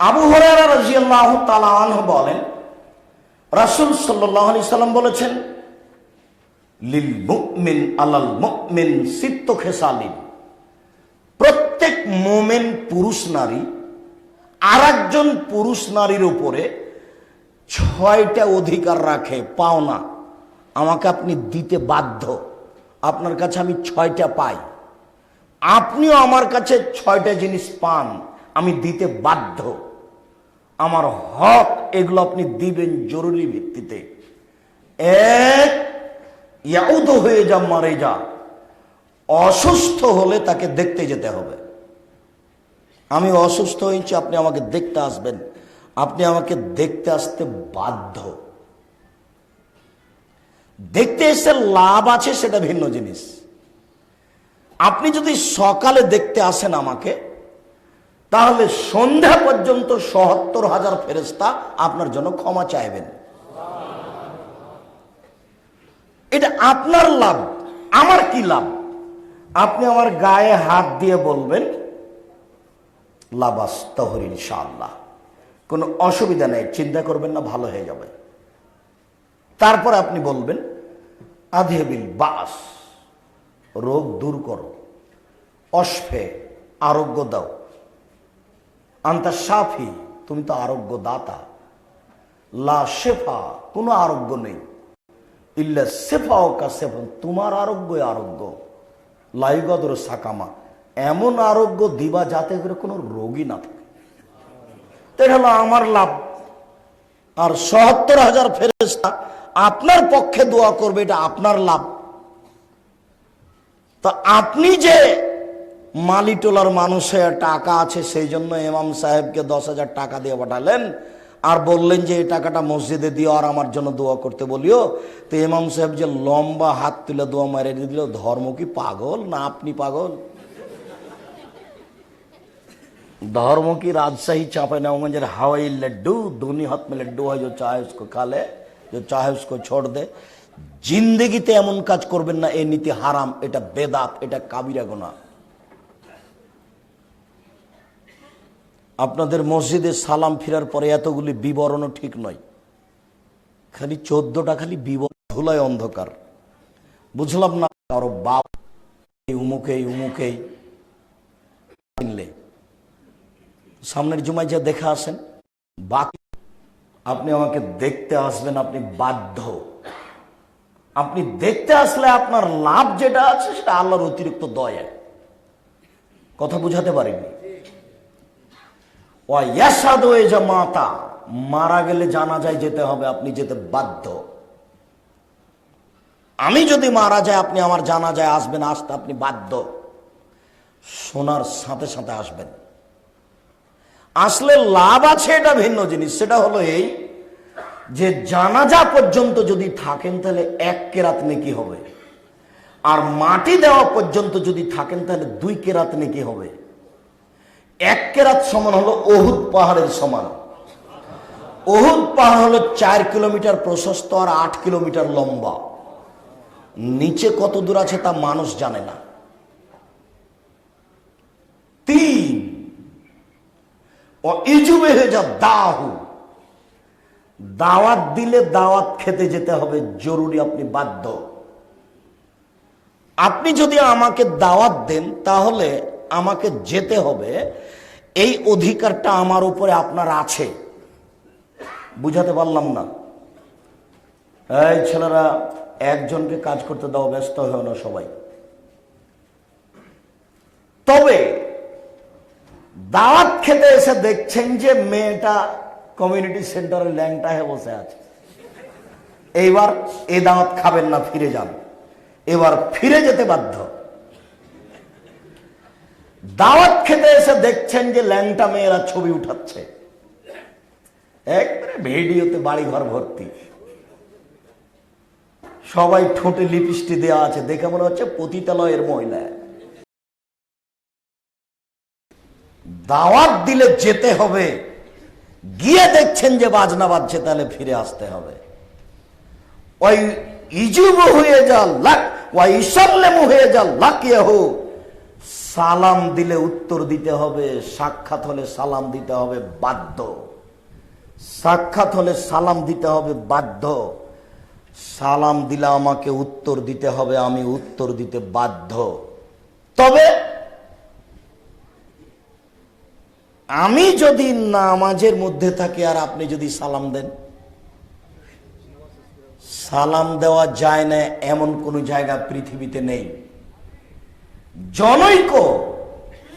আবু হরারা রাজিয়াল্লাহ তালাহ বলেন, রাসুল সাল্লাম বলেছেন, লিল মুকমিন আলাল মুকমিন সিত্ত খেসালিন। প্রত্যেক মোমেন পুরুষ নারী আর একজন পুরুষ নারীর উপরে ছয়টা অধিকার রাখে পাওনা আমাকে আপনি দিতে বাধ্য। আপনার কাছে আমি ছয়টা পাই। আপনিও আমার কাছে ছয়টা জিনিস পান, আমি দিতে বাধ্য। আমার হক, এগুলো আপনি দিবেন জরুরি ভিত্তিতে। এক, ইয়াউদ হয়ে যা, মারে যা। অসুস্থ হলে তাকে দেখতে যেতে হবে। আমি অসুস্থ হয়েছি, আপনি আমাকে দেখতে আসবেন। আপনি আমাকে দেখতে আসতে বাধ্য। দেখতে এসে লাভ আছে, সেটা ভিন্ন জিনিস। আপনি যদি সকালে দেখতে আসেন আমাকে তাহলে সন্ধ্যা পর্যন্ত সহত্তর হাজার ফেরেস্তা আপনার জন্য ক্ষমা চাইবেন। এটা আপনার লাভ, আমার কি লাভ? আপনি আমার গায়ে হাত দিয়ে বলবেন লাবাস তহর কোনো অসুবিধা নেই, চিন্তা করবেন না, ভালো হয়ে যাবে। তারপর আপনি বলবেন, আধেবিল বাস, রোগ দূর করো অশ্ফে আরোগ্য দাও। আন্তা সাফি তুমি তো আরোগ্য দাতা লা শেফা, কোনো আরোগ্য নেই। ইল্লা সেফা ও কাসেফা তোমার আরোগ্য আরোগ্য। লাইগদর সাকামা, এমন আরোগ্য দিবা যাতে করে কোনো রোগী না থাকে। তো এটা হলো আমার লাভ। আর সত্তর হাজার ফেরেস্তা আপনার পক্ষে দোয়া করবে, এটা আপনার লাভ। তা আপনি যে মালিটোলার মানুষের টাকা আছে সেই জন্য ইমাম সাহেবকে দশ হাজার টাকা দিয়ে পাঠালেন আর বললেন যে এই টাকাটা মসজিদে দিও আর আমার জন্য দোয়া করতে বলিও তো ইমাম সাহেব যে লম্বা হাত তুলে দোয়া মারে দিল ধর্ম কি পাগল না আপনি পাগল धर्म की राजशाही चापे नवगंजर हवाई लड्डू दोनों हाथ में लड्डू है जो चाहे उसको खा ले जो चाहे उसको छोड़ दे জিন্দেগিতে এমন কাজ করবেন না এই নীতি হারাম এটা বেদাত এটা কাবিরা গোনা আপনাদের মসজিদে সালাম ফিরার পরে এতগুলি বিবরণও ঠিক নয়। খালি চোদ্দটা খালি বিবরণ, ধুলায় অন্ধকার। বুঝলাম না, কারও বাপ, এই উমুকেই উমুকেই সামনের জুমায় যা দেখে আসেন, বাকি আপনি আমাকে দেখতে আসবেন, আপনি বাধ্য। আপনি দেখতে আসলে আপনার লাভ যেটা আছে, সেটা আল্লাহর অতিরিক্ত দয়া। কথা বুঝাতে পারিনি। মাতা মারা গেলে জানা যায় যেতে হবে, আপনি যেতে বাধ্য। আমি যদি মারা যায় আপনি আমার জানা যায় আসবেন, আসতে আপনি বাধ্য। শোনার সাথে সাথে আসবেন। আসলে লাভ আছে, এটা ভিন্ন জিনিস। সেটা হলো এই যে জানাজা পর্যন্ত যদি থাকেন, তাহলে এক কেরাত নেকি হবে। আর মাটি দেওয়া পর্যন্ত যদি থাকেন, তাহলে দুই কেরাত নেকি হবে। এক কেরাত সমান হলো অহুদ পাহাড়ের সমান। অহুদ পাহাড় হলো চার কিলোমিটার প্রশস্ত আর আট কিলোমিটার লম্বা। নিচে কত দূর আছে তা মানুষ জানে না। তিন। ইজুবে হয়ে যা দাহু। দাওয়াত দিলে দাওয়াত খেতে যেতে হবে, জরুরি আপনি বাধ্য। আপনি যদি আমাকে দাওয়াত দেন, তাহলে আমাকে যেতে হবে, এই অধিকারটা আমার উপরে আপনার আছে। বুঝাতে পারলাম না। এই ছেলেরা, একজনকে কাজ করতে দাও, ব্যস্ত হয়ে না সবাই। তবে, দাওয়াত খেতে এসে দেখছেন যে মেয়েটা কমিউনিটি সেন্টারে ল্যাংটা হয়ে বসে আছে। এইবার এ দাওয়াত খাবেন না, ফিরে যান। এবার ফিরে যেতে বাধ্য। দাওয়াত খেতে এসে দেখছেন যে ল্যাংটা মেয়েরা ছবি উঠাচ্ছে। একবারে ভিডিওতে বাড়ি ঘর ভর্তি। সবাই ঠোঁটে লিপস্টি দেওয়া আছে, দেখে মনে হচ্ছে পতিতালয়ের মহিলা। দাওয়াত দিলে যেতে হবে। গিয়ে দেখছেন যে বাজনা বাজছে, তাহলে ফিরে আসতে হবে। ওই ইজুব হয়ে যা লাক ওই ইসল্লেম হয়ে যা লাকিয়ে হোক সালাম দিলে উত্তর দিতে হবে, সাক্ষাৎ হলে সালাম দিতে হবে, বাধ্য। সাক্ষাৎ হলে সালাম দিতে হবে, বাধ্য। সালাম দিলে আমাকে উত্তর দিতে হবে, আমি উত্তর দিতে বাধ্য। তবে আমি যদি নামাজের মধ্যে থাকি, আর আপনি যদি সালাম দেন? সালাম দেওয়া যায় না, এমন কোন জায়গা পৃথিবীতে নেই। জনৈক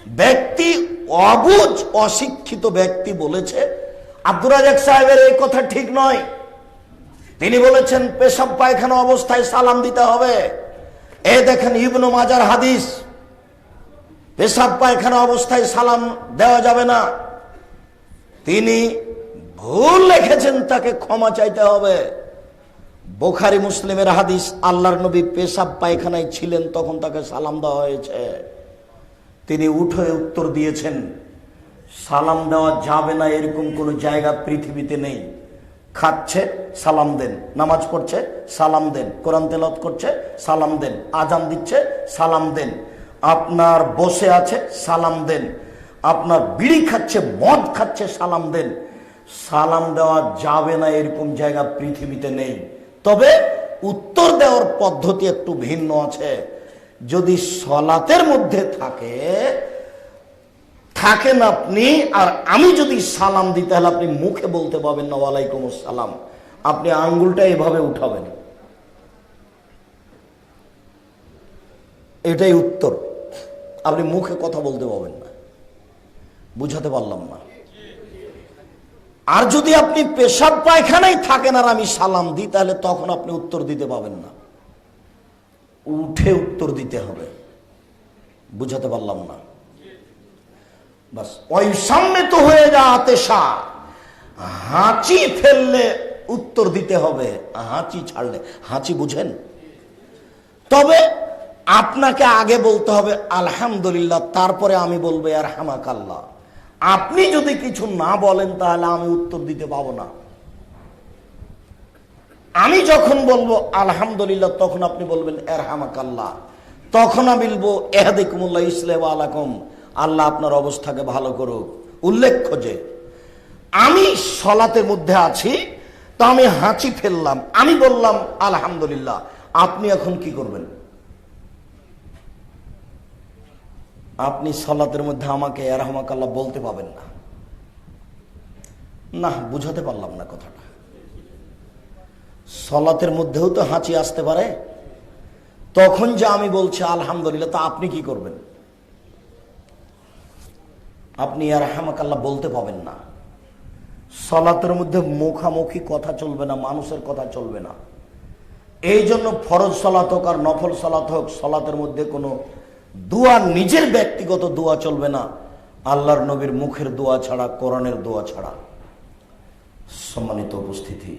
ব্যক্তি, অবুজ, অশিক্ষিত ব্যক্তি বলেছে, আব্দুর রাজাক সাহেবের এই কথা ঠিক নয়। তিনি বলেছেন, পেশাব পায়খানা অবস্থায় সালাম দিতে হবে। এ দেখেন ইবনু মাজার হাদিস। পেশাব পায়খানা অবস্থায় সালাম দেওয়া যাবে না। তিনি ভুল লিখেছেন, তাকে ক্ষমা চাইতে হবে। বোখারি মুসলিমের হাদিস, আল্লাহর নবী পেশাব পায়খানায় ছিলেন, তখন তাকে সালাম দেওয়া হয়েছে। তিনি উঠে উত্তর দিয়েছেন, সালাম দেওয়া যাবে না, এরকম কোনো জায়গা পৃথিবীতে নেই। খাচ্ছে, সালাম দেন। নামাজ পড়ছে, সালাম দেন। কোরআন তেলত করছে, সালাম দেন। আজান দিচ্ছে, সালাম দেন। আপনার বসে আছে, সালাম দেন। আপনার বিড়ি খাচ্ছে, মদ খাচ্ছে, সালাম দেন। সালাম দেওয়া যাবে না, এরকম জায়গা পৃথিবীতে নেই। তবে উত্তর দেওয়ার পদ্ধতি একটু ভিন্ন আছে। যদি সলাতের মধ্যে থাকে, থাকেন আপনি, আর আমি যদি সালাম দিতে হলে আপনি মুখে বলতে পাবেন না ওয়ালাইকুম সালাম আপনি আঙ্গুলটা এভাবে উঠাবেন। এটাই উত্তর। আপনি মুখে কথা বলতে পাবেন না। বুঝাতে পারলাম না। আর যদি আপনি পেশাব পায়খানায় থাকেন আর আমি সালাম দিই, তাহলে তখন আপনি উত্তর দিতে পাবেন না। উঠে উত্তর দিতে হবে। বুঝাতে পারলাম না। বাস অসাম্যত হয়ে যা আতেশা হাঁচি ফেললে উত্তর দিতে হবে। হাঁচি ছাড়লে। হাঁচি বুঝেন? তবে আপনাকে আগে বলতে হবে, আলহামদুলিল্লাহ, তারপরে আমি বলব আর হামাকাল্লাহ আপনি যদি কিছু না বলেন, তাহলে আমি উত্তর দিতে পাবো না। আমি যখন বলব, আলহামদুলিল্লাহ, তখন আপনি বলবেন এর হামাকাল্লাহ তখন আমি বলব, এহাদিকুমুল্লাহ ইসলাম আলাকুম। আল্লাহ আপনার অবস্থাকে ভালো করুক। উল্লেখ্য যে, আমি সলাতের মধ্যে আছি, তো আমি হাঁচি ফেললাম। আমি বললাম, আলহামদুলিল্লাহ, আপনি এখন কি করবেন? আপনি সলাতের মধ্যে আমাকে আল্লাহ বলতে পাবেন না। না, বুঝাতে পারলাম না কথাটা। সলাতের মধ্যেও তো হাঁচি আসতে পারে। তখন যে আমি বলছি, আলহামদুলিল্লাহ, তা আপনি কি করবেন? আপনি আর হামাকাল্লাহ বলতে পাবেন না। সলাতের মধ্যে মুখামুখি কথা চলবে না, মানুষের কথা চলবে না। এই জন্য ফরজ সলাত হোক আর নফল সলাত হোক, সলাতের মধ্যে কোনো দোয়া নিজের ব্যক্তিগত দোয়া চলবে না। আল্লাহর নবীর মুখের দোয়া ছাড়া, কোরআনের দোয়া ছাড়া। সম্মানিত উপস্থিতি।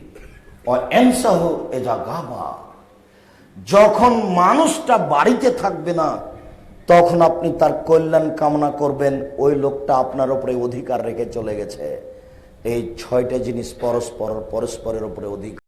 যখন মানুষটা বাড়িতে থাকবে না, তখন আপনি তার কল্যাণ কামনা করবেন, ওই লোকটা আপনার উপরে অধিকার রেখে চলে গেছে। এই ছয়টা জিনিস পরস্পর, পরস্পরের উপরে অধিকার।